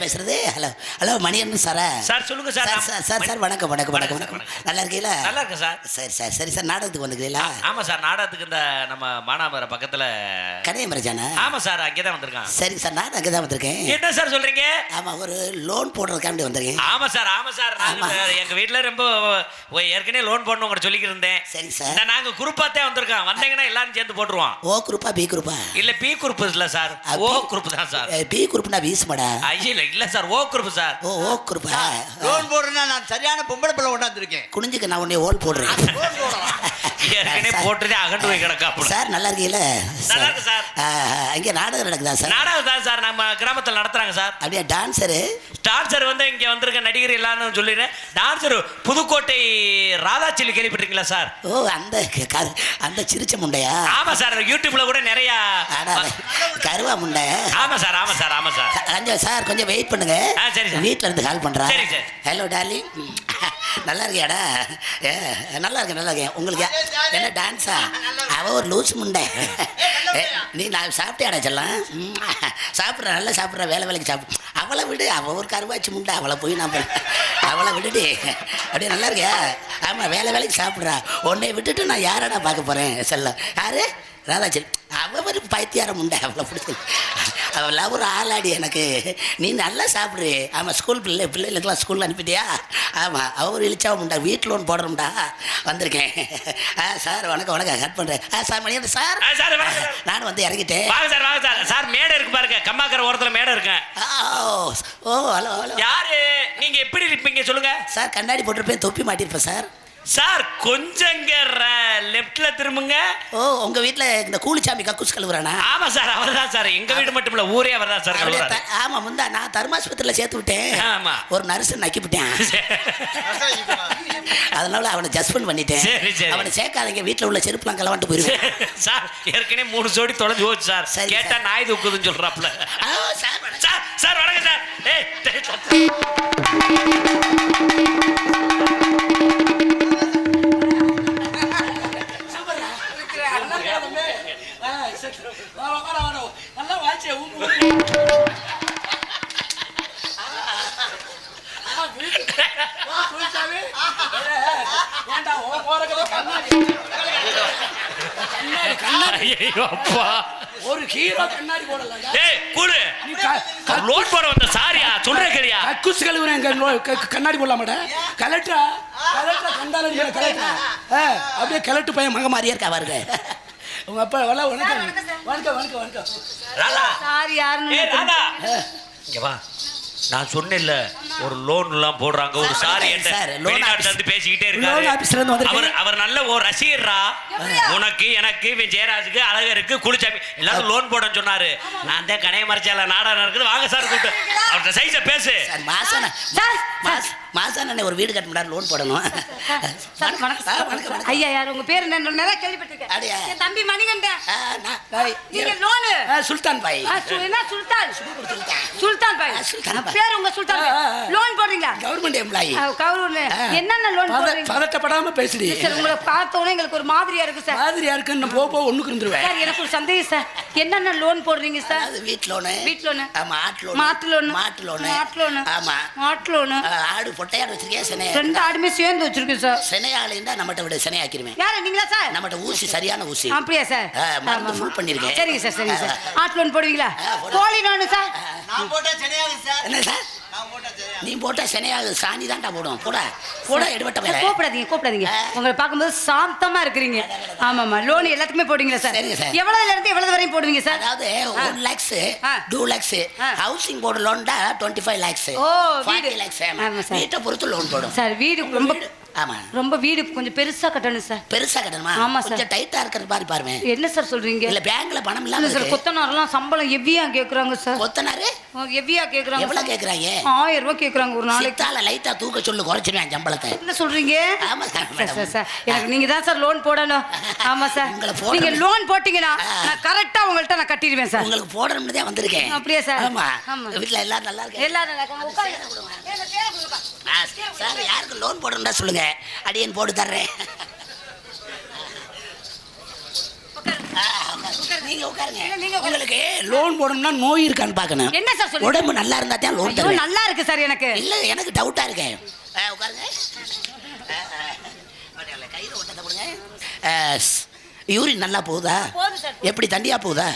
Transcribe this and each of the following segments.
பேசுறது? Hello hello Maniyan சாரா. Sir சொல்லுங்க சார். சார் சார் சார் வணக்கம் வணக்கம் வணக்கம் வணக்கம். நல்லா இருக்கீங்களா? நல்லா இருக்கு சார். சரி சார் சரி சார் நாடகத்துக்கு வந்துக்கிறீங்களா ஆமா சார் நாடகத்துக்கு இந்த நம்ம மானாமர பக்கத்துல கடையமரஜானா ஆமா சார் அங்கேதான் வந்திருக்கான். சரி சார் நான் அங்கே தான் வந்திருக்கேன். என்ன சார் சொல்றீங்க? ஆமாம் ஒரு லோன் போடுறதுக்காண்டி வந்திருக்கேன். ஆமா சார் ஆமா சார். நாங்க ஆமா. எங்க வீட்ல ரொம்ப ஏற்கனவே லோன் போடணும் உங்கள்ட்ட சொல்லிக்கிட்டு இருந்தேன் சரி சார். இந்த நாங்க குரூப்பாத்தே வந்திருக்கோம். வந்தீங்கன்னா எல்லாரும் சேர்ந்து போட்டுருவோம். ஓ குரூப்பா பி குரூப்பா இல்ல பி குரூப் இல்ல சார் ஓ குரூப் தான் சார். பி குரூப்னா வீசுமாடா ஐயோ இல்ல sir O group sir. O O குரூப்பா லோன் போடுறேன்னா நான் சரியான பொம்பளை பிள்ளை கொண்டாந்துருக்கேன். குனிஞ்சுக்க நான் உன்னை ஓல் போடுறேன். ஏற்கனவே சார். போட்டுதே அகண்டு போய் சார் நல்லா இருக்கீங்களா? நல்லா இருக்கு சார். இங்கே நாடகம் நடக்குதா சார்? நாடகம் தான் சார். நம்ம கிராமத்துல நடத்துறாங்க சார். அப்படியே டான்ஸரு? டான்சர் வந்து இங்க வந்திருக்க நடிகர் எல்லாரும் சொல்லிடுறேன். டான்சர் புதுக்கோட்டை ராதாச்செல்லி கேள்விப்பட்டிருக்கீங்களா சார்? ஓ அந்த அந்த சிரிச்ச முண்டையா? ஆமா சார். யூடியூப்ல கூட நிறைய கருவா முண்டை. ஆமா சார். ஆமா சார். ஆமா சார். கொஞ்சம் சார் கொஞ்சம் வெயிட் பண்ணுங்க. சரி, சார். வீட்ல இருந்து கால் சார். ஹலோ டார்லிங் நல்லா இருக்கியாடா? ஏ, நல்லா இருக்கேன் நல்லா இருக்கேன். உங்களுக்கு என்ன டான்ஸா அவ ஒரு லூஸ் முண்டை. நீ நான் சாப்பிட்டியாடா செல்லாம்? சாப்பிட்ற நல்லா சாப்பிட்ற வேலை வேலைக்கு சாப்பிடு. அவளை விடு அவ ஒரு கருவாச்சி முண்டை அவளை போய் நான் அவளை விட்டுடி அப்படியே நல்லா இருக்கியா? ஆமாம் வேலை வேலைக்கு சாப்பிட்றா. உன்னை விட்டுட்டு நான் யாரடா பார்க்க போகிறேன் செல்லம்? யாரு? ராதாச்சரி அவ ஒரு பைத்தியாரம் உண்டு அவளை பிடிச்சி அவளாம் ஒரு ஆளாடி எனக்கு. நீ நல்லா சாப்பிடு. ஆமாம் ஸ்கூல் பிள்ளை பிள்ளைகளுக்கெல்லாம் ஸ்கூலில் அனுப்பிட்டியா? ஆமாம் அவ ஒரு இழிச்சாவும் உண்டா வீட்டில் ஒன்று போடுறோம்டா வந்திருக்கேன். ஆ சார் வணக்கம் வணக்கம். கட் பண்ணுறேன் ஆ சார் மணியன் சார்? சார். நான் வந்து இறங்கிட்டேன். வாங்க சார் வாங்க சார். சார் மேடை இருக்கு பாருங்க. கம்மாக்கர ஓரத்துல மேடை இருக்கேன் ஓ ஹலோ ஹலோ. யாரு? நீங்க எப்படி இருப்பீங்க சொல்லுங்க. சார் கண்ணாடி போட்டிருப்பேன். தொப்பி மாட்டியிருப்பேன் சார். சார் கொஞ்சங்க லெஃப்ட்ல திரும்புங்க. ஓ உங்கள் வீட்டில் இந்த கூலிச்சாமி கக்கூஸ் கழுவுறானா? ஆமா சார் அவர்தான் சார். எங்க வீடு மட்டும் இல்ல ஊரே அவர்தான் சார் அப்படியே கழுவுறாரு. ஆமா முந்தா நான் தர்மாஸ்பத்திரியில் சேர்த்து விட்டேன். ஆமா. ஒரு நர்ஸ் நக்கிவிட்டேன் அதனால அவனை ஜஸ்பெண்ட் பண்ணிட்டேன். சரி, சரி. அவனை சேர்க்காதீங்க வீட்டில் உள்ள செருப்புலாம் கலவாண்டு போயிருவேன். சார் ஏற்கனவே மூணு ஜோடி தொலைஞ்சு போச்சு சார். சரி, கேட்டா சார். நாய் தூக்குதுன்னு சொல்றாப்ல சார். சார் சார் வணக்கம் சார். ஏய் ஐயோ அப்பா ஒரு ஹீரோ கண்ணாடி போடலாம் ஏய் கூடு. லோட் போட வந்த சாரியா? சொல்றேன் கேளியா? கக்கூஸ் கழுவுறேன் எங்க நோ- க- க- கண்ணாடி போடலாம் மாட்டேன் கலெக்டரா கலெக்டரா கண்டால கலெக்டரா ஆ, அப்படியே கலெக்டர் பையன் மக மாதிரியே இருக்கா பாருங்க. உங்க அப்பா வள வணக்கம். வணக்கம் வணக்கம் வணக்கம். ராதா. சார் யாருன்னு ஏய் ராதா. இங்க வா. நான் சொன்னேன்ல ஒரு லோன் எல்லாம் போடுறாங்க. ஒரு சார், வெளிநாட்டுல பேசிக்கிட்டே இருக்காரு. அவர் அவர் நல்ல ஒரு ரசிகர்ரா? உனக்கு எனக்கு இவன் ஜெயராஜுக்கு அழகருக்கு குளிச்சாமி எல்லாரும் லோன் போடன்னு சொன்னாரு. நான் தான் கனைய மறைச்சால நாடகம் இருக்குது வாங்க சார் கூப்பிட்டு. அவர்கிட்ட சைஸ பேசு. சார் மாசான ஒரு வீடு கட்ட முடியாது லோன் போடணும். வணக்கம் ஐயா யார் உங்க பேர் என்ன கேள்விப்பட்டிருக்கேன். அப்படியா? என் தம்பி மணிகண்டன் நீங்க லோனு. சுல்தான் பாய். என்ன சுல்தான்? சுல்தான். பாய். பேர் உங்க சுல்தான். லோன் போடுறீங்களா? Government employee. கவுரூர்ல என்னென்ன லோன் போடுறீங்க? பதட்டப்படாம பேசுடி. சார் உங்களை பார்த்த உடனே எங்களுக்கு ஒரு மாதிரியா இருக்கு சார். மாதிரியா இருக்குன்னு நான் போக போக ஒண்ணுக்கு இருந்துருவேன். சார் எனக்கு ஒரு சந்தேகம் சார். என்னென்ன லோன் போடுறீங்க சார்? வீட்டு லோனு. வீட்டு லோனு. ஆமா ஆட்டு லோனு. மாட்டு லோனு. மாட்டு லோனு. மாட்டு லோனு. ஆமா. மாட்டு லோனு. ஆடு பொட்டையாடு வச்சிருக்கியா சென்னை ரெண்டு ஆடுமே சேர்ந்து வச்சிருக்கேன் சார். சென்னையாளுண்டா நம்மகிட்ட விட சென்னையாக்கிருவேன் யாரு நீங்களா சார்? நம்மகிட்ட ஊசி சரியான ஊசி. அப்படியா சார்? மருந்து ஆமா. பண்ணிருக்கேன். சரிங்க சார் சரிங்க சார். ஆ, ஆட் லோன் போடுவீங்களா? Loan sir. நான் போட்டா சரியாகுது சார். என்ன சார்? நீ போட்டா சென்னையாகு சாணி தான்டா போடும். போடா. போட எடுபட்ட வேலை கூப்பிடாதீங்க கூப்பிடாதீங்க. உங்களை பார்க்கும்போது சாந்தமா இருக்கிறீங்க. ஆமாமா லோன் எல்லாத்துக்குமே போடுவீங்களா சார்? சரிங்க சார். எவ்வளவுல இருந்து எவ்வளவு வரையும் போடுவீங்க சார்? அதாவது one lakhs. Two lakhs. Housing board loan தான் டுவெண்ட்டி ஃபைவ் லேக்ஸ் ஓ, வீடு. லேக்ஸ். வீட்டை பொறுத்து லோன் போடும். சார் வீடு ரொம்ப ஆமா. ரொம்ப வீடு கொஞ்சம் பெருசா கட்டணும் சார். பெருசா கட்டணுமா? ஆமா சார். கொஞ்சம் டைட்டா இருக்கிறது மாதிரி பாருங்க என்ன சார் சொல்றீங்க? இல்ல பேங்க்ல பணம் இல்ல இல்லாம சார். கொத்தனாரெல்லாம் சம்பளம் எவ்வியா கேக்குறாங்க சார்? கொத்தனாரு? எவ்வியா கேக்குறாங்க? எவ்வளவு. கேக்குறாங்க? ஆயிரம் ரூபாய் கேக்குறாங்க ஒரு நாளைக்கு. சித்தால லைட்டா தூக்க சொல்லு குறைச்சிருவேன் சம்பளத்தை. என்ன சொல்றீங்க? ஆமா சார் சார், எனக்கு நீங்க தான் சார் லோன் போடணும். ஆமா சார். நீங்க லோன் போட்டீங்கன்னா. நான் கரெக்டா உங்கள்ட்ட நான் கட்டிடுவேன் சார். உங்களுக்கு போடணும்னு தான் வந்திருக்கேன். அப்படியா சார்? ஆமா. வீட்ல எல்லாரும் நல்லா இருக்கு எல்லாரும் நல்லா இருக்காங்க. உட்காருங்க. சார் யாருக்கு லோன் போடணும்னா சொல்லுங்க. அடியன் போட்டு தர்றேன் ஆ, நீங்க உட்காருங்க நீங்க. உங்களுக்கு லோன் போடணும்னா நோய் இருக்கான்னு பார்க்கணும் என்ன சார் சொல்றீங்க? உடம்பு நல்லா இருந்தா தான் லோன் தருவேன் நல்லா இருக்கு சார் எனக்கு இல்ல எனக்கு டவுட்டா உட்காருங்க கையில ஒட்டத்தை கொடுங்க ஸ். யூரின் நல்லா போகுதா. எப்படி தண்ணியா போகுதா.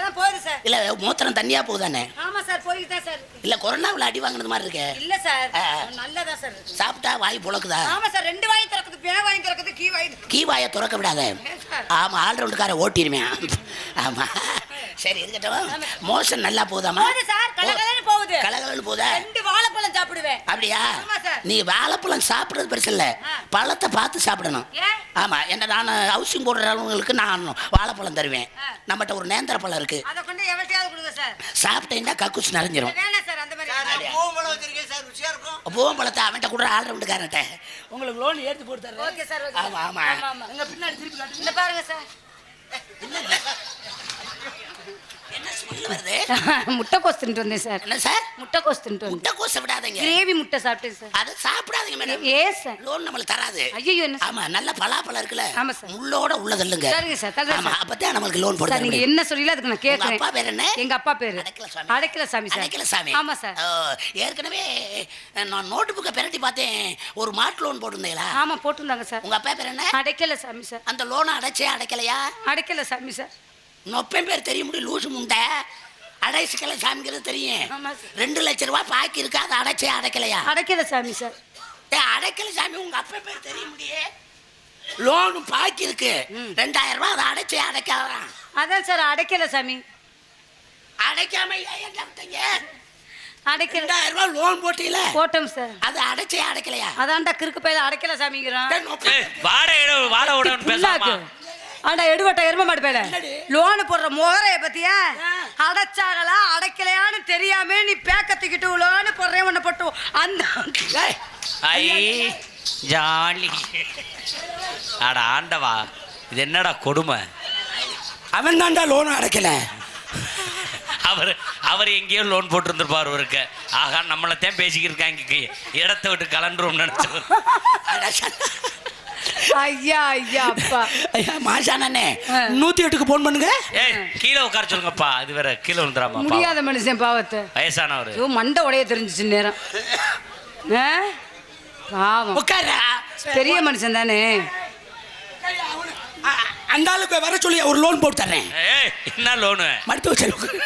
அதான் சார். இல்ல மூத்திரம் தண்ணியா போகுதானே? ஆமா சார் போயிட்டு தான் சார். இல்ல கொரோனாவில் அடி வாங்கினது மாதிரி இருக்கே. இல்ல சார். நல்லதா சார். சாப்பிட்டா வாய் புழக்குதா? ஆமா சார் ரெண்டு வாங்கி திறக்குது பே வாங்கி திறக்குது கீ திறக்குது. கீ வாயை திறக்க விடாத? ஆமா ஆல்ரவுண்டுக்கார ஓட்டிடுவேன் ஆமா. சரி இருக்கட்டும். மோஷன் நல்லா போகுது சார் கலகலன்னு போகுது. கலகலன்னு போகுதா? ரெண்டு வாழைப்பழம் சாப்பிடுவேன். அப்படியா. நீ வாழைப்பழம் சாப்பிடுறது பெருசு இல்ல. பழத்தை பார்த்து சாப்பிடணும்? ஆமா என்ன நான் ஹவுசிங் போடுறவங்களுக்கு நான் வாழைப்பழம் தருவேன். நம்மகிட்ட ஒரு நேந்திர பழம் இருக்கு. அதை கொண்டு எவட்டையாவது கொடுங்க சார். சாப்பிட்டேன்னா கக்குச்சு நிறைஞ்சிரும். வேணாம் சார் அந்த மாதிரி சார் நான் பூவம்பழம் வச்சிருக்கேன் சார். ருசியா இருக்கும். பூவம் பழத்தை அவன்கிட்ட கூட ஆல்ரவுண்டுக்காரன்ட்ட உங்களுக்கு லோன் ஏற்றி போட்டு ஆமா, ஆமா. ஆமா ஆமா. எங்க பின்னாடி திருப்பி இந்த பாருங்க சார். முட்டைக்கோஸ் தின்ட்டு வந்தேன் சார். என்ன சார்? முட்டைக்கோஸ் தின்ட்டு வந்தேன். முட்டை கோச விடாதீங்க. கிரேவி முட்டை சாப்பிட்டேன் சார். அதை சாப்பிடாதீங்க மேடம். ஏ சார். லோன் நம்மளுக்கு தராது. ஐயோ என்ன ஆமா நல்ல பலாப்பழம் இருக்குல்ல. ஆமா சார். முள்ளோட உள்ள தள்ளுங்க. சரிங்க சார், தள்ளுறேன் ஆமா சார். அப்பதான் நம்மளுக்கு லோன் போட சார் நீங்க முடியும் என்ன சொல்லல அதுக்கு நான் உங்க கேட்கறேன் அப்பா பேர் என்ன? எங்க அப்பா பேரு. அடைக்கல சாமி. சார். அடைக்கல சாமி. ஆமா சார். ஏற்கனவே நான் நோட்டு புக்கை பிரட்டி பார்த்தேன். ஒரு மாட்டு லோன் போட்டிருந்தீங்களா? ஆமா போட்டிருந்தாங்க சார். உங்க அப்பா பேர் என்ன? அடைக்கல சாமி சார். அந்த லோனை அடைச்சே அடைக்கலையா? அடைக்கல சாமி சார். நொப்பன் பேர் தெரிய முடியும் லூசு முண்டை. அடைச்சிக்கல சாமிங்கிறது தெரியும். ரெண்டு லட்ச ரூபாய் பாக்கி இருக்கு அதை அடைச்சே அடைக்கலையா? அடைக்கல சாமி சார். ஏ அடைக்கல சாமி உங்க அப்பா பேர் தெரிய முடியே லோனு பாக்கி இருக்கு. ரெண்டாயிரம் ரூபாய் அதை அடைச்சே அடைக்கலாம் அதான் சார் அடைக்கல சாமி. அடைக்காம ஏன் என்ன விட்டீங்க? அடைக்கல. ரெண்டாயிரம் ரூபாய் லோன் போட்டீங்களே போட்டோம் சார். அது அடைச்சே அடைக்கலையா? அதான்டா கிறுக்கு பையில அடைக்கல சாமிங்கிறான். டேய், நொப்பன் ஏய், வாடை இடம் வாடை ஆண்டா எடுவட்ட எரும மாட்டு பேல லோன் போடுற முகரைய பத்தியா? அடைச்சாங்களா அடைக்கலையான்னு தெரியாம நீ பேக்கத்துக்கிட்டு லோன் போடுறேன் ஒண்ணு போட்டு அந்த ஐ ஜாலி. அட ஆண்டவா இது என்னடா கொடுமை? அவன் தான்டா லோன் அடைக்கல. அவர் அவர் எங்கேயோ லோன் போட்டிருந்திருப்பார் ஒருக்க ஆகா நம்மளைத்தான் பேசிக்கிட்டு இருக்காங்க இடத்த விட்டு கலண்டுரும் நினைச்சவர். ஐயா ஐயா அப்பா. ஐயா மாசானே ஆ. நூத்தி எட்டுக்கு போன் பண்ணுங்க. ஏய் கீழே உட்கார சொல்லுங்கப்பா. அது வேற கீழே விழுந்துடாமா முடியாத மனுஷன் பாவத்தை. வயசானவர். ஐயோ மண்டை உடைய தெரிஞ்சிச்சு நேரம். ஆ? பாவம். உட்காரா பெரிய மனுஷன் தானே. அந்த ஆளுக்கு வர சொல்லி ஒரு லோன் போட்டு தர்றேன். ஏய் என்ன லோனு மருத்துவ செலவுக்கு.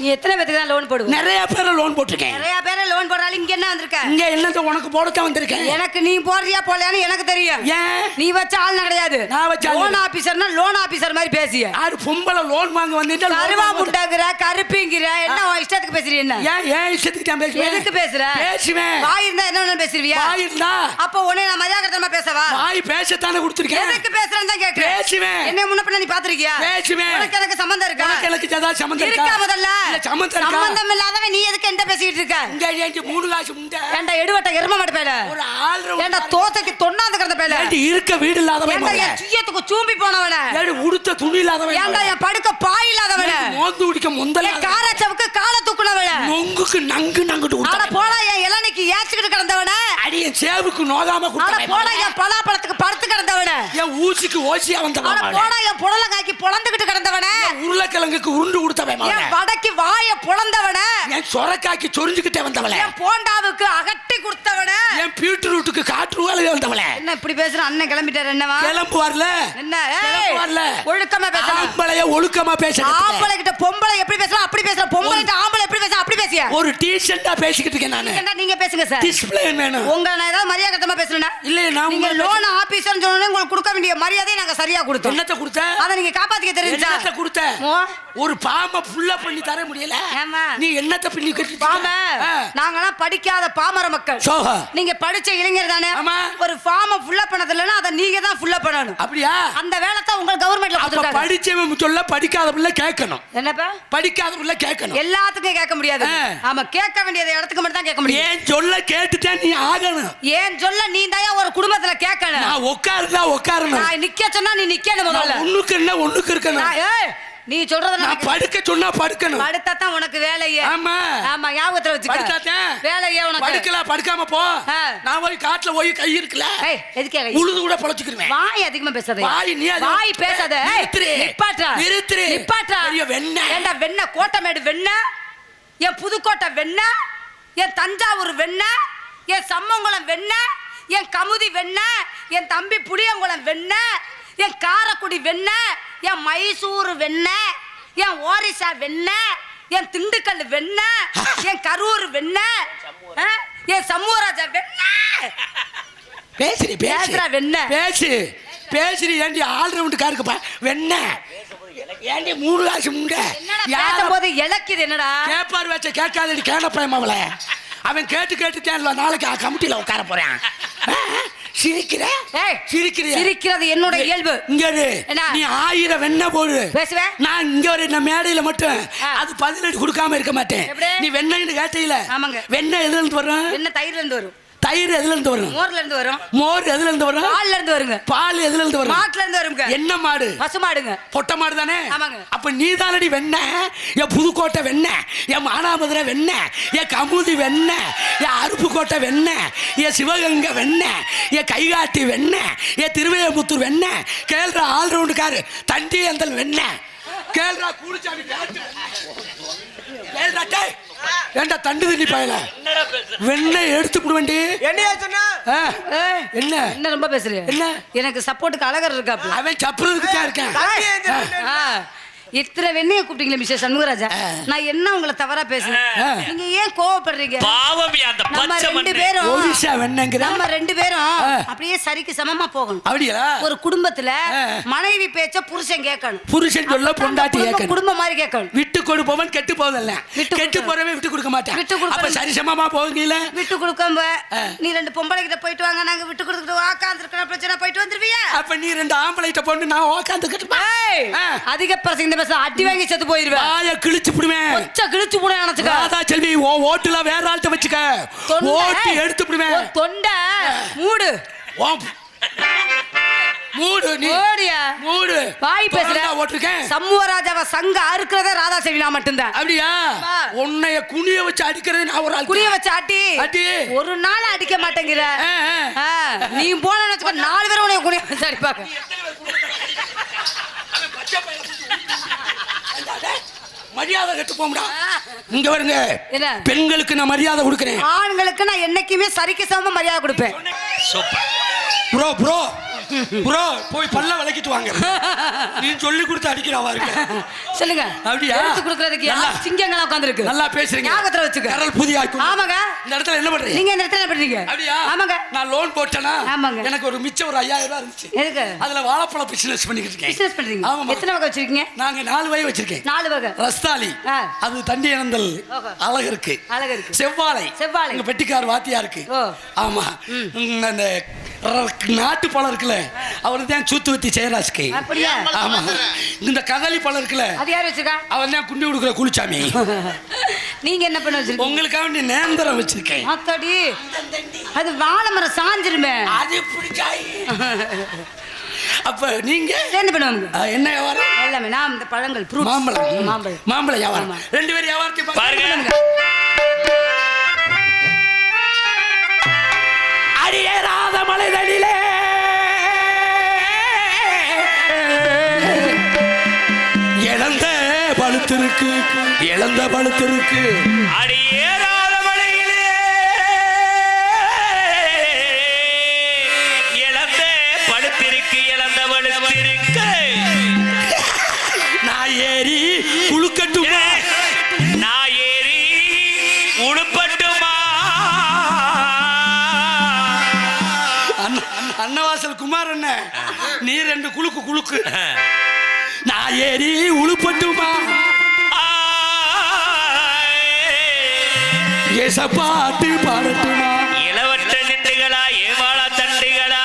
நீ எத்தனை பேத்துக்கு தான் லோன் போடுவ? நிறைய பேர் லோன் போட்டிருக்கேன். நிறைய பேரை லோன் போடுறாலும் இங்க என்ன வந்திருக்க? இங்க என்னத்த உனக்கு போடத்தான் வந்திருக்கேன். எனக்கு நீ போடுறியா போடலையான்னு எனக்கு தெரியும். ஏன்? நீ வச்ச ஆள் கிடையாது. நான் வச்ச லோன் ஆபீசர்னா லோன் ஆபீசர் மாதிரி பேசிய. யாரு பொம்பளை லோன் வாங்க வந்துட்டு கருவா முட்டைங்கிற கருப்பிங்கிற என்ன உன் இஷ்டத்துக்கு பேசுறீ என்ன? ஏன் ஏன் இஷ்டத்துக்கு தான் பேசுவேன்? எதுக்கு பேசுற? பேசுவேன். வாய் இருந்தா என்ன பேசுறியா வாய் இருந்தா. அப்ப உடனே நான் மரியாதை பேசவா? வாய் பேசத்தானே கொடுத்துருக்கேன். எதுக்கு பேசுறேன்னு தான் கேக்குறேன். பேசுவேன். என்ன முன்ன பின்ன நீ பாத்திருக்கியா பேசுவேன். உனக்கு எனக்கு சம்பந்தம் இருக்கா? எனக்கு ஏதாவது சம்மந்தம் இருக்கா? இருக்கா முதல்ல. இருக்கா? சம்பந்தம் இல்லாதவன் நீ எதுக்கு என்கிட்ட பேசிட்டு இருக்க? இங்க ஏன்டி மூணு காசு முண்டை ஏன்டா எடுவட்ட எரும மாட்டு பேல ஒரு ஆள் ஏன்டா தோசைக்கு தொண்ணாந்து கிடந்த பேல ஏன்டி இருக்க வீடு இல்லாதவன் மகன். என் சுயத்துக்கு சூம்பி போனவன? ஏன்டி உடுத்த துணி இல்லாதவன் மகன். என் படுக்க பாய் இல்லாதவன? மோந்து குடிக்க முந்தல காராச்சவுக்கு காலை நொங்குக்கு நங்கு நங்குட்டு. போடா என் இளநிக்கு ஏச்சுக்கிட்டு கிடந்தவன அடி என் சேவுக்கு நோகாம கொடுத்தவன் போடா மகன். என் பலாப்பழத்துக்கு படுத்து கிடந்தவன என் ஊசிக்கு ஓசியா வந்தவன் ஆனா மகன். போடா என் புடலங்காய்க்கு பொழந்துகிட்டு கிடந்தவன உருளைக்கிழங்குக்கு உருண்டு கொடுத்தவன் என் மகன். வடக்கு வாய புலந்தவன என் சொரக்காய்க்கு சொரிஞ்சுக்கிட்டே வந்தவளே. என் போண்டாவுக்கு அகட்டி கொடுத்தவன. என் பீட்ரூட்டுக்கு காற்று வேலை வந்தவளே. என்ன இப்படி பேசுற? அண்ணன் கிளம்பிட்டாரு. என்னவா? கிளம்பு வரல என்ன வரல ஒழுக்கமா பேசணும் ஆம்பளைய ஒழுக்கமா பேச ஆம்பளை கிட்ட பொம்பளை எப்படி பேசலாம் அப்படி பேசலாம் பொம்பளை கிட்ட ஆம்பளை எப்படி பேசலாம் அப்படி பேசிய. ஒரு டீசெண்டா பேசிக்கிட்டு இருக்கேன் நானு. நீங்க பேசுங்க சார். டிஸ்பிளே வேணும். உங்க நான் ஏதாவது மரியாதை கட்டமா பேசுறேன்னா? இல்ல நான் நீங்க லோன் ஆபீசர் சொன்னோனே உங்களுக்கு கொடுக்க வேண்டிய மரியாதையை நாங்க சரியா கொடுத்தோம். என்னத்தை கொடுத்த? அதை நீங்க காப்பாத்திக்க தெரிஞ்சா? என்னத்தை கொடுத்த. ஒரு பாம்பை ஃபுல்லா பண்ணி தர முடியல? நீ என்னத்தை பண்ணி கட்டி பாம நாங்களாம் படிக்காத பாமர மக்கள். நீங்க படிச்ச இளைஞர் தானே. ஒரு ஃபார்ம ஃபுல்லா பண்ணது இல்லைன்னா அதை நீங்க தான் ஃபுல்லா பண்ணணும். அப்படியா? அந்த வேலை தான் உங்க கவர்மெண்ட்ல கொடுத்துருக்காங்க. படிச்சவன் சொல்ல படிக்காத பிள்ளை கேட்கணும். என்னப்பா? படிக்காத பிள்ளை கேட்கணும். எல்லாத்துக்கும் கேட்க முடியாது. ஆமா கேட்க வேண்டியது இடத்துக்கு மட்டும் தான் கேட்க முடியும். ஏன் சொல்ல கேட்டுட்டேன் நீ ஆகணும்? ஏன் சொல்ல நீ தான் ஒரு குடும்பத்துல கேட்கணும்? நான் உட்காருந்தா உட்காரணும். நான் நிக்க சொன்னா நீ நிக்கணும் முதல்ல. ஒண்ணுக்கு என்ன ஒண்ணுக்கு இருக்கணும்? நீ சொல்றத நான் படுக்க சொன்னா படுக்கணும். படுத்தா தான் உனக்கு வேலையே. ஆமா. ஆமா ஞாபகத்துல வச்சுக்க. படுத்தாத்தேன். வேலையே உனக்கு. படுக்கல படுக்காம போ. நான் போய் காட்டுல போய் கை இருக்குல்ல. ஏய் எதுக்கே உழுது கூட பொழைச்சுக்கிருவேன். வாய் அதிகமா பேசாத. வாய் நீ வாய் பேசாத. நிப்பாட்றா நிறுத்துரு. நிப்பாட்றா பெரிய வெண்ணெய். ஏண்டா வெண்ணெய் கோட்டமேடு வெண்ணெய் என் புதுக்கோட்டை வெண்ணெய் என் தஞ்சாவூர் வெண்ணெய் என் சம்மங்குளம் வெண்ணெய் என் கமுதி வெண்ணெய் என் தம்பி புளியங்குளம் வெண்ணெய் என் காரக்குடி வெண்ணெய் என் மைசூர் வெண்ணெய் என் ஓரிசா வெண்ணெய் என் திண்டுக்கல் வெண்ணெய் என் கரூர் வெண்ணெய் ஆ? என் சம்மூராஜா வெண்ணெய். பேசுறி பேசு. பேசுறா வெண்ணெய். பேசு. பேசுறி ஏண்டி ஆல் ரவுண்டு காருக்குப்பா வெண்ண ஏண்டி மூணு காசு முண்ட? என்னடா யார பேசும்போது இலக்குது என்னடா? கேப்பார் வச்ச கேட்காதடி கேனப்பையம் அவளை. அவன் கேட்டு கேட்டு தேன்ல நாளைக்கு கமிட்டியில உட்கார போறான். சிரிக்கிற? சிரிக்கிற சிரிக்கிறது என்னோட இயல்பு. இங்க? நீ ஆயிரம் வெண்ண போடு. பேசுவேன் நான் இங்க ஒரு இந்த மேடையில மட்டும். அது பதிலடி கொடுக்காம இருக்க மாட்டேன்? நீ வெண்ணெய்னு கேட்டீல. ஆமாங்க. வெண்ணெய் எதுல இருந்து வரும்? என்ன தயிர்ல இருந்து வரும். தயிர் எதுல இருந்து வரும்? மோர்ல இருந்து வரும். மோர் எதுல இருந்து வரும்? பால்ல இருந்து வருங்க. பால் எதுல இருந்து வரும்? மாட்டுல இருந்து வருங்க. என்ன மாடு? பசுமாடுங்க பொட்டை மாடு தானே? ஆமாங்க. அப்ப நீ தானடி வெண்ண? என் புதுக்கோட்டை வெண்ண. என் மானாமதுரை வெண்ண. என் கமுதி வெண்ண. என் அருப்புக்கோட்டை வெண்ண. என் சிவகங்கை வெண்ண. என் கைகாட்டி வெண்ண. என் திருவையமுத்தூர் வெண்ண. கேள்றா ஆல் ரவுண்டுக்காரு தண்டி அந்தல் வெண்ண. கேள்றா கூலிச்சாமி கேள்றா டேய் ஏண்டா தண்டு தண்ணி பயல? வெண்ணெய் எடுத்து விடுவேண்டி என்னையா சொன்னா? என்ன? என்ன ரொம்ப பேசுறிய? என்ன? எனக்கு சப்போர்ட்டுக்கு அழகர் இருக்காப்ல. அவன் சப்புறதுக்கு தான் இருக்கேன். இத்தனை வெண்ணைய கூப்பிட்டீங்களே மிஸ்டர் சண்முகராஜா? நான் என்ன உங்களை தவறா பேசுனேன் ஆ. நீங்க ஏன் கோவப்படுறீங்க? பாவம் அந்த நம்ம ரெண்டு பேரும் ஒரிசா வெண்ணங்கிற? நம்ம ரெண்டு பேரும். அப்படியே சரிக்கு சமமா போகணும். அப்படியா? ஒரு குடும்பத்துல. மனைவி பேச்ச புருஷன் கேட்கணும். புருஷன் சொல்ல பொண்டாட்டி குடும்பம் கேட்கணும். குடும்பம் மாதிரி கேட்கணும். விட்டு கொடுப்பவன் கெட்டு போவதில்ல. விட்டு கெட்டு கொடுக்க- போறவே விட்டு கொடுக்க மாட்டேன். விட்டு கொடுக்க- அப்ப சரிசமமா போவீங்கல்ல? விட்டு கொடுக்காம. நீ ரெண்டு பொம்பளை கிட்ட போயிட்டு வாங்க நாங்க விட்டு கொடுத்துட்டு வாக்காந்துருக்கிற பிரச்சனை போயிட்டு வந்துருவியா? அப்ப நீ ரெண்டு ஆம்பளைட்ட பொண்ணு நான் உக்காந்துக்கிட்டு அதிக பிரசங்க பேச அடி வாங்கி செத்து போயிருவேன். வாய கிழிச்சு விடுவேன் கொச்ச கிழிச்சு போட நினைச்சுக்க ராதா செல்வி ஓ ஓட்டுல வேற ஆள்கிட்ட வச்சுக்க. ஓட்டு எடுத்து விடுவேன் உன் தொண்டை. மூடு. ஓ, மூடு நீ. ஓடியா. மூடு. வாய் பேசுற. ஓட்டிருக்கேன். சம்முவராஜாவ சங்க அறுக்கிறதே ராதா செவினா மட்டும்தான். அப்படியா. உன்னைய குனிய வச்சு அடிக்கிறது நான் ஒரு ஆள் குடிய வச்சு அடி. அடி. ஒரு நாள் அடிக்க மாட்டேங்கிற. நீ போன நாலு பேரும் உனைய குடிய வச்சு அடிப்பாங்க. மரியாதை கெட்டு போம்டா இங்க வருங்க? பெண்களுக்கு நான் மரியாதை கொடுக்குறேன். ஆண்களுக்கு நான் என்னைக்குமே சரிக்கு சமமா மரியாதை கொடுப்பேன். சூப்பர் ப்ரோ ப்ரோ ப்ரோ போய் பல்ல விளக்கிட்டு வாங்க. நீ சொல்லி கொடுத்து அடிக்கிறவா இருக்க சொல்லுங்க. அப்படியா? எடுத்து கொடுக்கறதுக்கு நல்லா. சிங்கங்களா உட்காந்துருக்கு நல்லா பேசுறீங்க. ஞாபகத்துல வச்சுக்க. கரல் புதிய ஆமாங்க. இந்த இடத்துல என்ன பண்றீங்க? நீங்க இந்த இடத்துல என்ன பண்றீங்க? அப்படியா? ஆமாங்க. நான் லோன் போட்டேனா? ஆமாங்க. எனக்கு ஒரு மிச்சம் ஒரு ஐயாயிரம் ரூபாய் இருந்துச்சு. எதுக்கு? அதுல வாழைப்பழ பிசினஸ் பண்ணிக்கிட்டு இருக்கேன். பிசினஸ் பண்றீங்க. ஆமாம்மா. எத்தனை வகை வச்சிருக்கீங்க? நாங்க நாலு வகை வச்சிருக்கேன். நாலு வகை. ரஸ்தாலி. அது தண்டி இனந்தல் ஓஹோ. அழகு இருக்கு அழகு இருக்கு. செவ்வாழை. செவ்வாழை. எங்க பெட்டிக்கார் வாத்தியா இருக்கு. ஆமா. அந்த நாட்டு பழம் இருக்குல்ல. அவரு தான் சூத்துவத்தி ஜெயராஜ்க்கு. அப்படியா? ஆமா. இந்த கதலி பழம் இருக்குல்ல அது யார் வச்சிருக்கா? அவன் தான் குண்டி கொடுக்குற குளிச்சாமி நீங்க என்ன பண்ண வச்சிருக்கீங்க? உங்களுக்காக வேண்டி நேந்திரம் வச்சிருக்கேன். ஆத்தாடி அது வாழை மரம் சாஞ்சிருமே. அது பிடிச்சாய் அப்ப நீங்க? என்ன பண்ணுவாங்க? என்ன வியாபாரம்? எல்லாமே நான் இந்த பழங்கள். மாம்பழம். மாம்பழம். மாம்பழம் வியாபாரம். ரெண்டு பேரும் வியாபாரத்தை பாருங்க. அடியேறாத மலைதடிலே இழந்த பழுத்திருக்கு இழந்த பழுத்திருக்கு. அடி ஏறாத மலையிலே. இழந்த படுத்திருக்கு இழந்த படுத்திருக்கு நான் ஏறி குழுக்கட்டுமா நான் ஏறி உடுப்பட்டுமா அன்னவாசல் குமார் அண்ணன் நீ ரெண்டு குலுக்கு குலுக்கு நான் ஏறி உழுப்பட்டுமா ஏசப்பாட்டு பாடட்டுமா. இளவற்ற நின்றுகளா ஏவாள தண்டுகளா.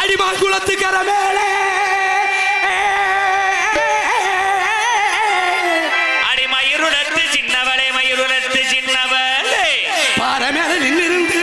அடிமா குளத்துக்கர மேலே அடி மயிருளத்து சின்னவளே மயிருளத்து சின்னவளே. பாறை மேல நின்னிருந்து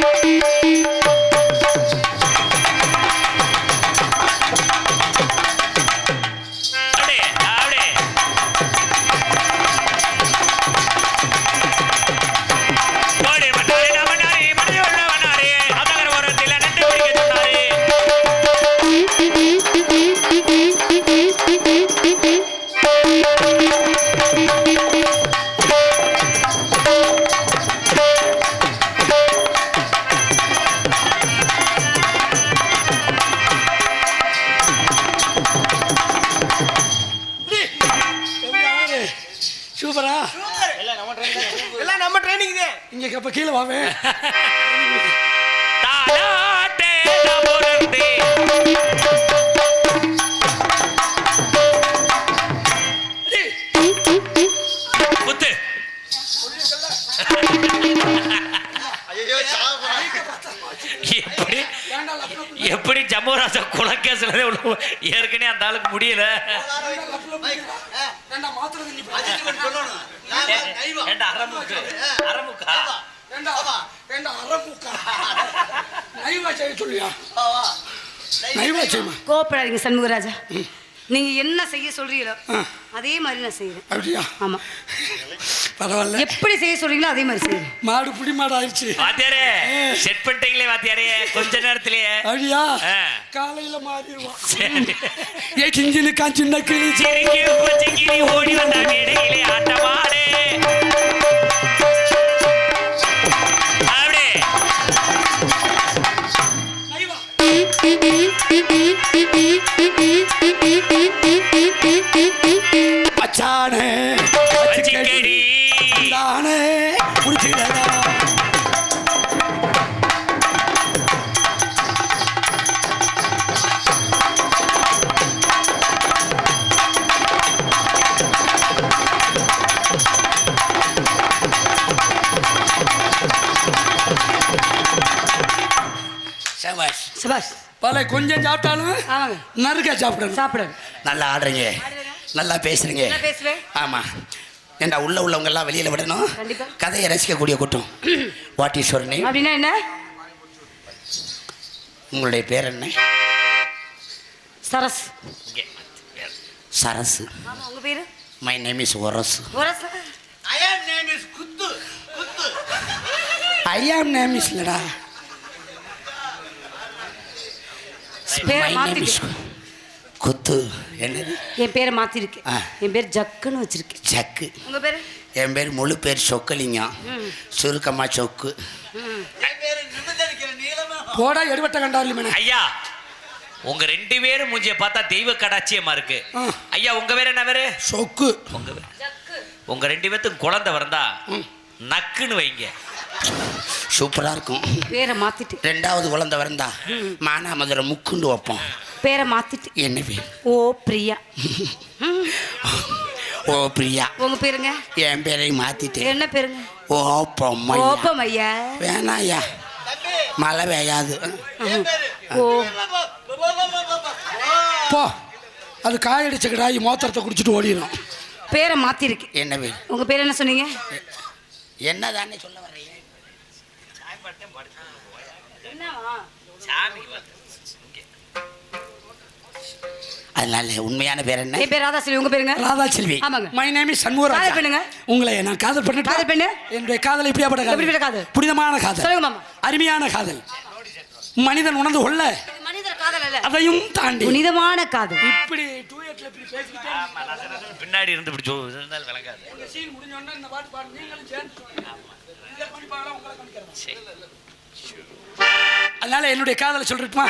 thank you சூப்பரா? எல்லாம் நம்ம ட்ரைனிங் எல்லாம் நம்ம ட்ரைனிங் இது. இங்க அப்ப கீழ வாவே தாலாட்டே நமுரந்தே குத்து. எப்படி எப்படி ஜம்மு ராஜா குலக்கேசல ஏற்கனவே அந்த ஆளுக்கு முடியல. அஜித் சொல்லணும் நான் தெய்வம் ஏண்டா அரமுக்கு அரமுக்கா நைவா செய்ய சொல்லியா. நைவா செய்யுமா கோபப்படாதீங்க சண்முகராஜா. நீங்க என்ன செய்ய சொல்றீங்களோ அதே மாதிரி நான் செய்யறேன் அப்படியா? ஆமா. பரவாயில்ல. எப்படி செய்ய சொல்றீங்களோ அதே மாதிரி செய்யறேன் மாடு புடி மாடு ஆயிடுச்சு. வாத்தியாரே செட் பண்ணிட்டீங்களே வாத்தியாரே கொஞ்ச நேரத்திலேயே. ஆ. காலையில மாறிடுவான். சரி. ஏ கிஞ்சினுக்கா சின்ன கிளி சிரிக்கி பச்சை கிளி ஓடி வந்த மேடையிலே ஆட்டமாடே. அப்படியே பல கொஞ்சம் சாப்பிட்டாலும் நறுக்க சாப்பிடணும். சாப்பிடுங்க நல்லா ஆடுறீங்க. நல்லா பேசுறீங்க. என்ன பேசுவேன். ஆமா. ஏண்டா உள்ள உள்ளவங்க எல்லாம் வெளியில விடணும்? கண்டிப்பா. கதையை ரசிக்கக்கூடிய கூட்டம். வாட் இஸ் யுவர் நேம் அப்படின்னா என்ன? உங்களுடைய பேர் என்ன? சரஸ். ஆமா உங்க பேரு? மை நேம் இஸ் ஒரசு ஒரச அயன் நேம் இஸ் குத்து. குத்து. ஐயாம் நேம் இஸ் இல்லடா. பேரை மாத்திட்டு குத்து. என்னது? என் பேரை மாத்திருக்கேன் ஆ. என் பேர் ஜக்குன்னு வச்சிருக்கேன் ஜக்கு. உங்க பேரு? என் பேர் முழு பேர் சொக்கலிங்கம். ம். சுருக்கமா சொக்கு. ம். என் பேரு நிமிர்ந்திருக்கிற நீளமா போடா எடுவட்ட கண்டாரி மேனே. ஐயா உங்க ரெண்டு பேரும் மூஞ்சிய பார்த்தா தெய்வ கடாட்சியமா இருக்கு. ஐயா உங்க பேர் என்ன பேரு? சொக்கு. உங்க பேரு? உங்க ரெண்டு பேத்துக்கும் குழந்தை வந்தா நக்குன்னு வைங்க. சூப்பரா இருக்கும். பேரை மாத்திட்டு. ரெண்டாவது குழந்தை வந்தா மானாமதுரை முக்குண்டு வைப்போம். பேரை மாத்திட்டு. என்ன பேர்? ஓ பிரியா. ம். ஓ பிரியா. உங்க பேருங்க? என் பேரையும் மாத்திட்டு. என்ன பேருங்க? ஓ பொம்மையா. ஓப்பம் ஐயா வேணாயா? தம்பி மழை பெய்யாது. ஓ. போ. அது காயடிச்ச கிடாயி மோத்திரத்தை குடிச்சிட்டு ஓடிடும் பேரை மாத்திருக்கேன் என்ன பேர்? உங்க பேர் என்ன சொன்னீங்க? என்னதானே சொல்ல வர்றீங்க? அதனால உண்மையான பேர் என்ன? என் பேர் ராதாஸ்ரீ உங்க பேருங்க? ராதா செல்வி ஆமாங்க. My name is Shanmugaraja. காதல் பண்ணுங்க. உங்களை நான் காதல் பண்ணி காதல் பண்ணு. என்னுடைய காதல் எப்படியாப்பட்ட எப்படிப்பட்ட காதல்? காதல்? புனிதமான காதல். சொல்லுங்க மாமா. அருமையான காதல். மனிதன் உணர்ந்து கொள்ள மனிதர் காதல் அல்ல. அதையும் தாண்டி. புனிதமான காதல். இப்படி டூயட்ல இப்படி பேசிக்கிட்டே பின்னாடி இருந்து இப்படி விளங்காது. இந்த சீன் முடிஞ்ச உடனே இந்த பாட்டு பாடு. நீங்களும் சேர்ந்து. சொல்லுங்க. இந்த பண்ணி பாடலாம் உங்களை காமிக்கிறேன். அதனால என்னுடைய காதலை சொல்றட்டுமா?